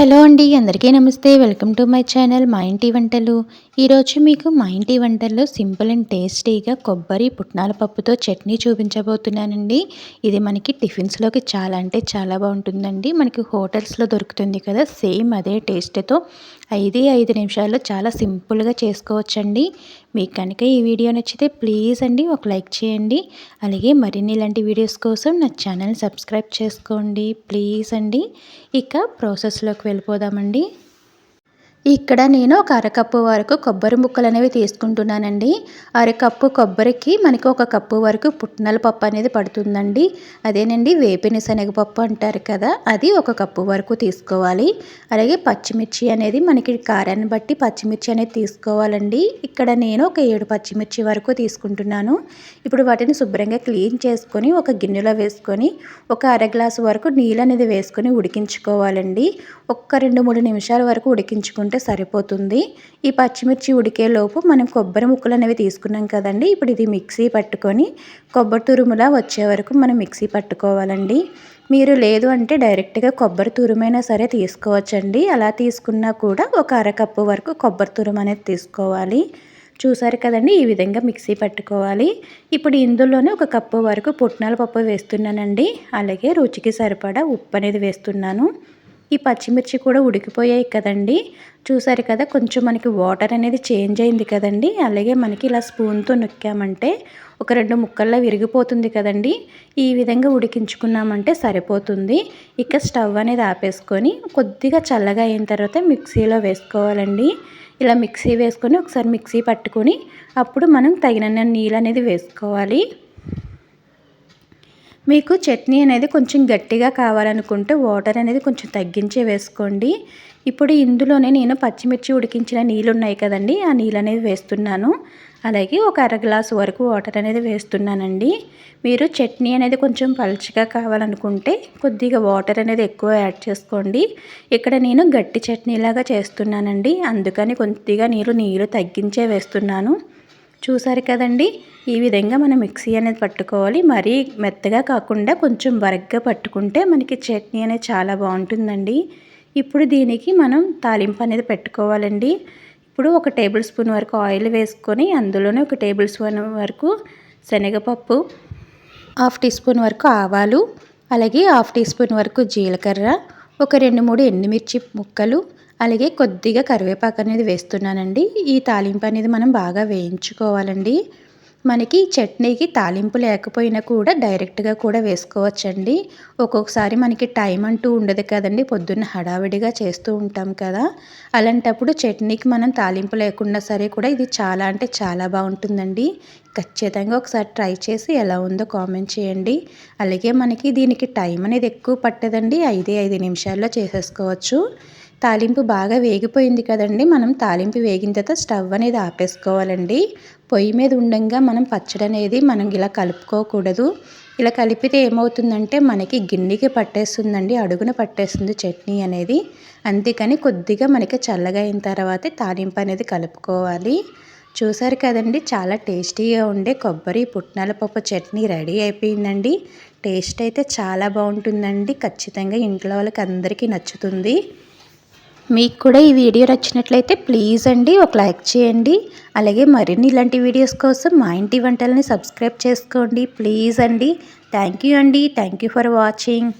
Hello అండి అందరికీ నమస్తే. వెల్కమ్ టు మై ఛానల్ మా ఇంటి వంటలు. ఈరోజు మీకు మా ఇంటి వంటల్లో సింపుల్ అండ్ టేస్టీగా కొబ్బరి పుట్నాల పప్పుతో చట్నీ చూపించబోతున్నానండి. ఇది మనకి టిఫిన్స్లోకి చాలా అంటే చాలా బాగుంటుందండి. మనకి హోటల్స్లో దొరుకుతుంది కదా సేమ్ అదే టేస్ట్తో ఐదే ఐదు నిమిషాల్లో చాలా సింపుల్గా చేసుకోవచ్చండి. మీకు కనుక ఈ వీడియో నచ్చితే ప్లీజ్ అండి ఒక లైక్ చేయండి. అలాగే మరిన్ని ఇలాంటి వీడియోస్ కోసం నా ఛానల్ సబ్స్క్రైబ్ చేసుకోండి. ప్లీజ్ అండి. ఇక ప్రాసెస్లోకి వెళ్ళిపోదామండి. ఇక్కడ నేను ఒక అరకప్పు వరకు కొబ్బరి ముక్కలు అనేవి తీసుకుంటున్నానండి. అరకప్పు కొబ్బరికి మనకి ఒక కప్పు వరకు పుట్నల పప్పు అనేది పడుతుందండి. అదేనండి వేపిన శనగపప్పు అంటారు కదా అది ఒక కప్పు వరకు తీసుకోవాలి. అలాగే పచ్చిమిర్చి అనేది మనకి కారాన్ని బట్టి పచ్చిమిర్చి అనేది తీసుకోవాలండి. ఇక్కడ నేను ఒక ఏడు పచ్చిమిర్చి వరకు తీసుకుంటున్నాను. ఇప్పుడు వాటిని శుభ్రంగా క్లీన్ చేసుకొని ఒక గిన్నెలో వేసుకొని ఒక అర గ్లాసు వరకు నీళ్ళు అనేది వేసుకొని ఉడికించుకోవాలండి. ఒక్క రెండు మూడు నిమిషాల వరకు ఉడికించుకుంటే ఉంటే సరిపోతుంది. ఈ పచ్చిమిర్చి ఉడికేలోపు మనం కొబ్బరి ముక్కలు అనేవి తీసుకున్నాం కదండి. ఇప్పుడు ఇది మిక్సీ పట్టుకొని కొబ్బరి తురుములా వచ్చే వరకు మనం మిక్సీ పట్టుకోవాలండి. మీరు లేదు అంటే డైరెక్ట్గా కొబ్బరి తురుమైనా సరే తీసుకోవచ్చండి. అలా తీసుకున్నా కూడా ఒక అరకప్పు వరకు కొబ్బరి తురుము అనేది తీసుకోవాలి. చూసారు కదండి ఈ విధంగా మిక్సీ పట్టుకోవాలి. ఇప్పుడు ఇందులోనే ఒక కప్పు వరకు పుట్నాల పప్పు వేస్తున్నానండి. అలాగే రుచికి సరిపడా ఉప్పు అనేది వేస్తున్నాను. ఈ పచ్చిమిర్చి కూడా ఉడికిపోయాయి కదండి. చూసారు కదా కొంచెం మనకి వాటర్ అనేది చేంజ్ అయింది కదండి. అలాగే మనకి ఇలా స్పూన్తో నొక్కామంటే ఒక రెండు ముక్కల్లో విరిగిపోతుంది కదండి. ఈ విధంగా ఉడికించుకున్నామంటే సరిపోతుంది. ఇక స్టవ్ అనేది ఆపేసుకొని కొద్దిగా చల్లగా అయిన తర్వాత మిక్సీలో వేసుకోవాలండి. ఇలా మిక్సీ వేసుకొని ఒకసారి మిక్సీ పట్టుకొని అప్పుడు మనం తగినన్ని నీళ్ళు అనేది వేసుకోవాలి. మీకు చట్నీ అనేది కొంచెం గట్టిగా కావాలనుకుంటే వాటర్ అనేది కొంచెం తగ్గించే వేసుకోండి. ఇప్పుడు ఇందులోనే నేను పచ్చిమిర్చి ఉడికించిన నీళ్ళు ఉన్నాయి కదండి ఆ నీళ్ళు అనేది వేస్తున్నాను. అలాగే ఒక అర గ్లాసు వరకు వాటర్ అనేది వేస్తున్నానండి. మీరు చట్నీ అనేది కొంచెం పలుచగా కావాలనుకుంటే కొద్దిగా వాటర్ అనేది ఎక్కువ యాడ్ చేసుకోండి. ఇక్కడ నేను గట్టి చట్నీలాగా చేస్తున్నానండి అందుకని కొద్దిగా నీరు నీరు తగ్గించే వేస్తున్నాను. చూసారు కదండి? ఈ విధంగా మనం మిక్సీ అనేది పట్టుకోవాలి. మరీ మెత్తగా కాకుండా కొంచెం బరగ్గా పట్టుకుంటే మనకి చట్నీ అనేది చాలా బాగుంటుందండి. ఇప్పుడు దీనికి మనం తాలింపు అనేది పెట్టుకోవాలండి. ఇప్పుడు ఒక టేబుల్ స్పూన్ వరకు ఆయిల్ వేసుకొని అందులోనే ఒక టేబుల్ స్పూన్ వరకు శనగపప్పు హాఫ్ టీ స్పూన్ వరకు ఆవాలు అలాగే హాఫ్ టీ స్పూన్ వరకు జీలకర్ర ఒక రెండు మూడు ఎండుమిర్చి ముక్కలు అలాగే కొద్దిగా కరివేపాకు అనేది వేస్తున్నానండి. ఈ తాలింపు అనేది మనం బాగా వేయించుకోవాలండి. మనకి చట్నీకి తాలింపు లేకపోయినా కూడా డైరెక్ట్గా కూడా వేసుకోవచ్చండి. ఒక్కొక్కసారి మనకి టైం అంటూ ఉండదు కదండి. పొద్దున్న హడావిడిగా చేస్తూ ఉంటాం కదా. అలాంటప్పుడు చట్నీకి మనం తాలింపు లేకుండా సరే కూడా ఇది చాలా అంటే చాలా బాగుంటుందండి. ఖచ్చితంగా ఒకసారి ట్రై చేసి ఎలా ఉందో కామెంట్ చేయండి. అలాగే మనకి దీనికి టైం అనేది ఎక్కువ పట్టదండి. ఐదే ఐదు నిమిషాల్లో చేసేసుకోవచ్చు. తాలింపు బాగా వేగిపోయింది కదండి. మనం తాలింపు వేగిన తర్వాత స్టవ్ అనేది ఆపేసుకోవాలండి. పొయ్యి మీద ఉండంగా మనం పచ్చడి అనేది మనం ఇలా కలుపుకోకూడదు. ఇలా కలిపితే ఏమవుతుందంటే మనకి గిన్నెకి పట్టేస్తుందండి అడుగున పట్టేస్తుంది చట్నీ అనేది. అందుకని కొద్దిగా మనకి చల్లగా అయిన తర్వాత తాలింపు అనేది కలుపుకోవాలి. చూసారు కదండి చాలా టేస్టీగా ఉండే కొబ్బరి పుట్నాల పప్పు చట్నీ రెడీ అయిపోయిందండి. టేస్ట్ అయితే చాలా బాగుంటుందండి. ఖచ్చితంగా ఇంట్లో వాళ్ళకి అందరికీ నచ్చుతుంది. మీకు కూడా ఈ వీడియో నచ్చినట్లయితే ప్లీజ్ అండి ఒక లైక్ చేయండి. అలాగే మరిన్ని ఇలాంటి వీడియోస్ కోసం మా ఇంటి వంటలని సబ్స్క్రైబ్ చేసుకోండి. ప్లీజ్ అండి. థ్యాంక్ యూ అండి. Thank you for watching.